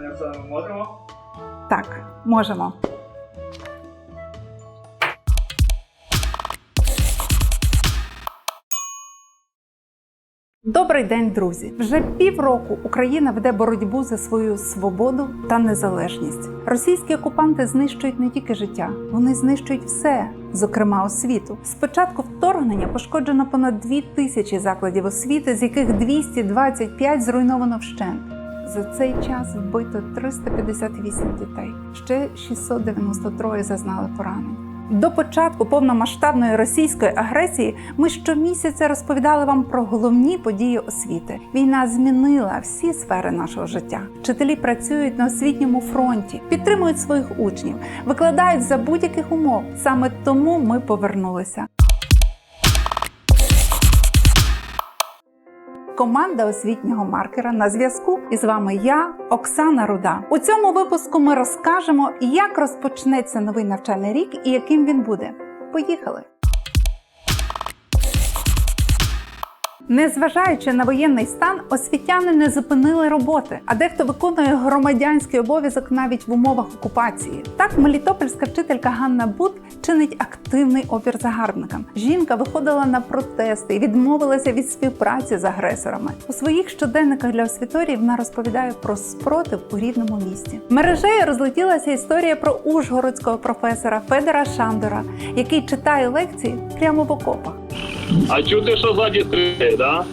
Пані Оксано, ми можемо? Так, можемо. Добрий день, друзі! Вже півроку Україна веде боротьбу за свою свободу та незалежність. Російські окупанти знищують не тільки життя, вони знищують все, зокрема освіту. З початку вторгнення пошкоджено понад дві тисячі закладів освіти, з яких 225 зруйновано вщент. За цей час вбито 358 дітей. Ще 693 зазнали поранень. До початку повномасштабної російської агресії ми щомісяця розповідали вам про головні події освіти. Війна змінила всі сфери нашого життя. Вчителі працюють на освітньому фронті, підтримують своїх учнів, викладають за будь-яких умов. Саме тому ми повернулися. Команда освітнього маркера на зв'язку. І з вами я, Оксана Руда. У цьому випуску ми розкажемо, як розпочнеться новий навчальний рік і яким він буде. Поїхали! Незважаючи на воєнний стан, освітяни не зупинили роботи, а дехто виконує громадянський обов'язок навіть в умовах окупації. Так, мелітопольська вчителька Ганна Бут чинить активний опір загарбникам. Жінка виходила на протести і відмовилася від співпраці з агресорами. У своїх щоденниках для освіторії вона розповідає про спротив у рідному місті. Мережею розлетілася історія про ужгородського професора Федора Шандора, який читає лекції прямо в окопах. А чути, що ззаді стріляє, да?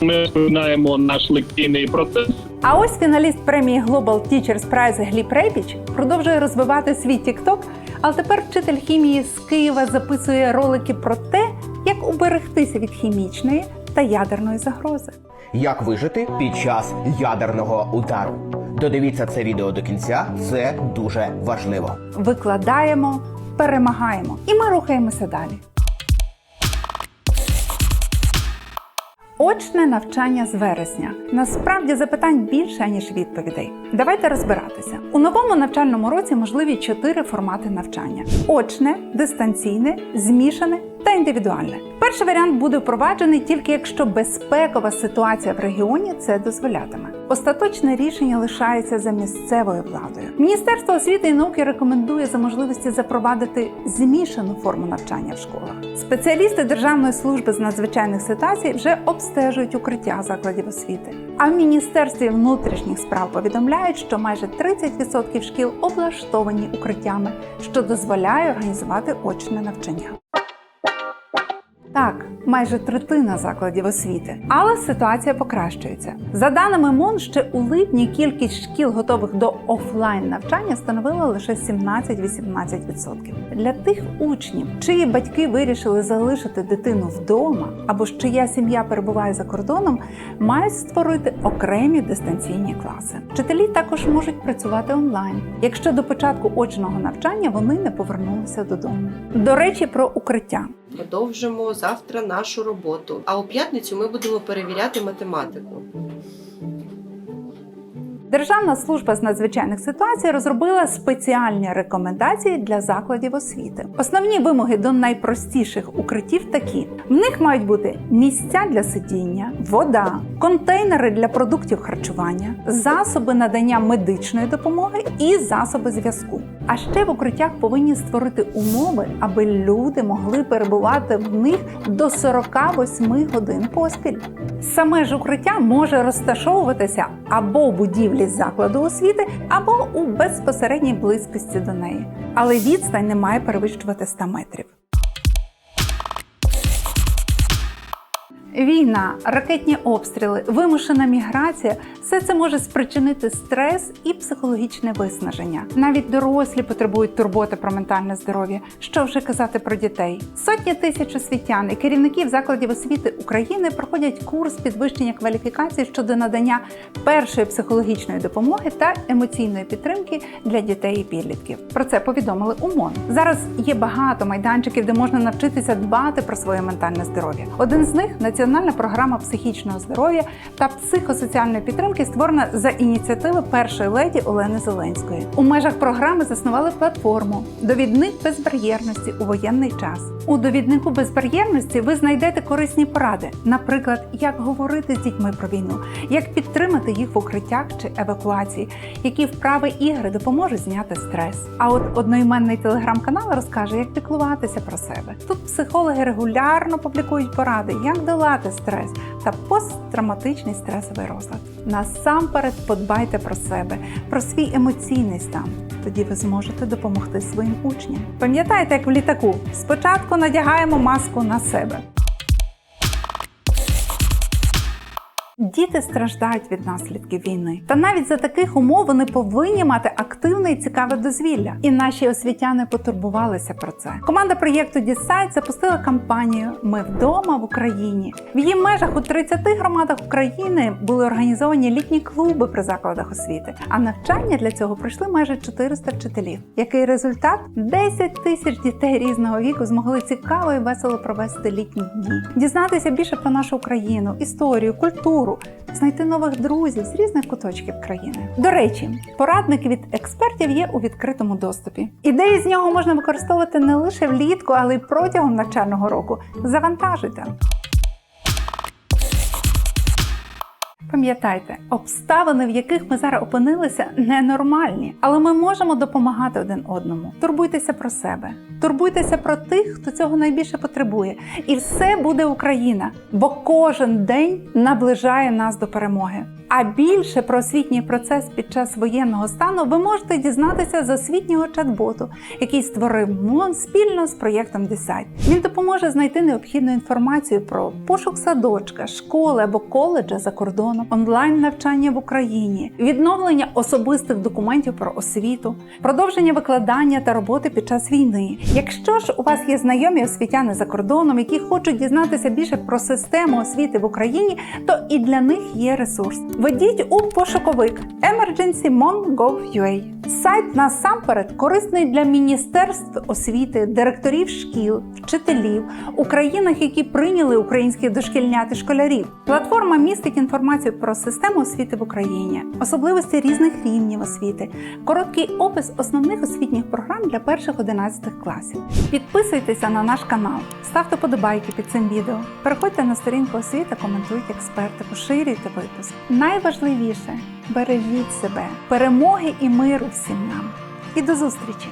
Ми починаємо наш лекційний процес. А ось фіналіст премії Global Teachers Prize Гліб Рейпіч продовжує розвивати свій TikTok, але тепер вчитель хімії з Києва записує ролики про те, як уберегтися від хімічної та ядерної загрози. Як вижити під час ядерного удару? Додивіться це відео до кінця, це дуже важливо. Викладаємо, перемагаємо, і ми рухаємося далі. Очне навчання з вересня. Насправді запитань більше ніж відповідей. Давайте розбиратися. У новому навчальному році можливі чотири формати навчання: очне, дистанційне, змішане та індивідуальне. Перший варіант буде впроваджений тільки якщо безпекова ситуація в регіоні це дозволятиме. Остаточне рішення лишається за місцевою владою. Міністерство освіти і науки рекомендує за можливості запровадити змішану форму навчання в школах. Спеціалісти Державної служби з надзвичайних ситуацій вже обстежують укриття закладів освіти. А в Міністерстві внутрішніх справ повідомляють, що майже 30% шкіл облаштовані укриттями, що дозволяє організувати очне навчання. Так, майже третина закладів освіти, але ситуація покращується. За даними МОН, ще у липні кількість шкіл, готових до офлайн навчання, становила лише 17-18%. Для тих учнів, чиї батьки вирішили залишити дитину вдома, або ж чия сім'я перебуває за кордоном, мають створити окремі дистанційні класи. Вчителі також можуть працювати онлайн, якщо до початку очного навчання вони не повернулися додому. До речі, про укриття. Продовжимо завтра нашу роботу. А у п'ятницю ми будемо перевіряти математику. Державна служба з надзвичайних ситуацій розробила спеціальні рекомендації для закладів освіти. Основні вимоги до найпростіших укриттів такі: в них мають бути місця для сидіння, вода, контейнери для продуктів харчування, засоби надання медичної допомоги і засоби зв'язку. А ще в укриттях повинні створити умови, аби люди могли перебувати в них до 48 годин поспіль. Саме ж укриття може розташовуватися або в будівлі закладу освіти, або у безпосередній близькості до неї. Але відстань не має перевищувати 100 метрів. Війна, ракетні обстріли, вимушена міграція все це може спричинити стрес і психологічне виснаження. Навіть дорослі потребують турботи про ментальне здоров'я. Що вже казати про дітей? Сотні тисяч освітян і керівників закладів освіти України проходять курс підвищення кваліфікації щодо надання першої психологічної допомоги та емоційної підтримки для дітей і підлітків. Про це повідомили у МОН. Зараз є багато майданчиків, де можна навчитися дбати про своє ментальне здоров'я. Один з них Національний Національна програма психічного здоров'я та психосоціальної підтримки створена за ініціативи першої леді Олени Зеленської. У межах програми заснували платформу Довідник безбар'єрності у воєнний час. У довіднику безбар'єрності ви знайдете корисні поради, наприклад, як говорити з дітьми про війну, як підтримати їх в укриттях чи евакуації, які вправи ігри допоможуть зняти стрес. А от одноіменний телеграм-канал розкаже, як піклуватися про себе. Тут психологи регулярно публікують поради, як долати стрес та посттравматичний стресовий розлад. Насамперед подбайте про себе, про свій емоційний стан. Тоді ви зможете допомогти своїм учням. Пам'ятайте, як в літаку: спочатку надягаємо маску на себе. Діти страждають від наслідків війни, та навіть за таких умов вони повинні мати активне і цікаве дозвілля. І наші освітяни потурбувалися про це. Команда проєкту Дісайт запустила кампанію Ми вдома в Україні. В її межах у 30 громадах України були організовані літні клуби при закладах освіти. А навчання для цього пройшли майже 400 вчителів. Який результат? 10 тисяч дітей різного віку змогли цікаво і весело провести літні дні, дізнатися більше про нашу Україну, історію, культуру знайти нових друзів з різних куточків країни. До речі, порадник від експертів є у відкритому доступі. Ідеї з нього можна використовувати не лише влітку, але й протягом навчального року. Завантажуйте. Пам'ятайте, обставини, в яких ми зараз опинилися, ненормальні, але ми можемо допомагати один одному. Турбуйтеся про себе, турбуйтеся про тих, хто цього найбільше потребує, і все буде Україна, бо кожен день наближає нас до перемоги. А більше про освітній процес під час воєнного стану ви можете дізнатися з освітнього чат-боту, який створив МОН спільно з проєктом Десайт. Він допоможе знайти необхідну інформацію про пошук садочка, школи або коледжа за кордоном, онлайн навчання в Україні, відновлення особистих документів про освіту, продовження викладання та роботи під час війни. Якщо ж у вас є знайомі освітяни за кордоном, які хочуть дізнатися більше про систему освіти в Україні, то і для них є ресурс. Введіть у пошуковик emergency.mon.gov.ua. Сайт насамперед корисний для міністерств освіти, директорів шкіл, вчителів у які прийняли українських дошкільнят і школярів. Платформа містить інформацію про систему освіти в Україні, особливості різних рівнів освіти, короткий опис основних освітніх програм для перших 11 класів. Підписуйтеся на наш канал, ставте подобайки під цим відео, переходьте на сторінку освіти, коментуйте експерти, поширюйте випуск. Найважливіше бережіть себе, перемоги і миру всім нам. І до зустрічі!